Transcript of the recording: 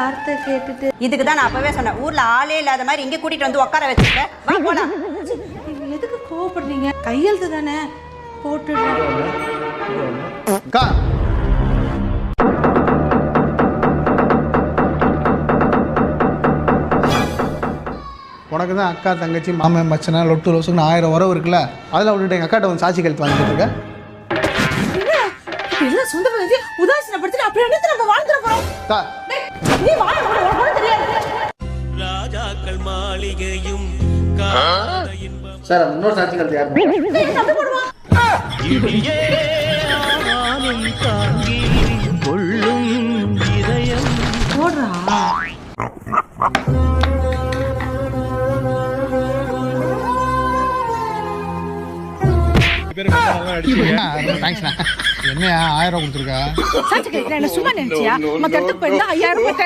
வார்த்தை கேட்டுட்டு. இதுக்கு தான் நான் அப்பவே சொன்னேன். ஊர்ல ஆளே இல்லாத மாதிரி இங்க கூட்டிட்டு வந்து உட்கார வச்சுக்க. வா போலாம். நீங்க எதுக்கு கோவப்படுறீங்க? கையெழுத்து தானே போட்டுடுறேன் அக்கா உனக்கு தான் அக்கா தங்கச்சி மாமன் மச்சனா லொட்டு லொசுன்னு ஆயிரம் உறவு இருக்குல்ல? அதில் விட்டுட்டு எங்கள் அக்காட்ட வந்து சாட்சி கழுத்து வாங்கிட்டு இருக்க. எல்லாம் சொந்த உதாசீனப்படுத்திட்டு அப்படி நம்ம வாழ்ந்துட போறோம்? ராஜாக்கள் மாளிகையும் சார் இன்னொரு சாட்சி கழுத்து யாருமே டேய், தப்பு போடுவா? இடியே ஆவானும் தாங்கி கொள்ளும் இதயம். போடுறா. என்னையா ஆயிரம் ரூபா கொடுத்துருக்கா? சும்மா நினைச்சியா? மத்த இடத்துக்கு போயிருந்தா ஐயாயிரம் ரூபாய்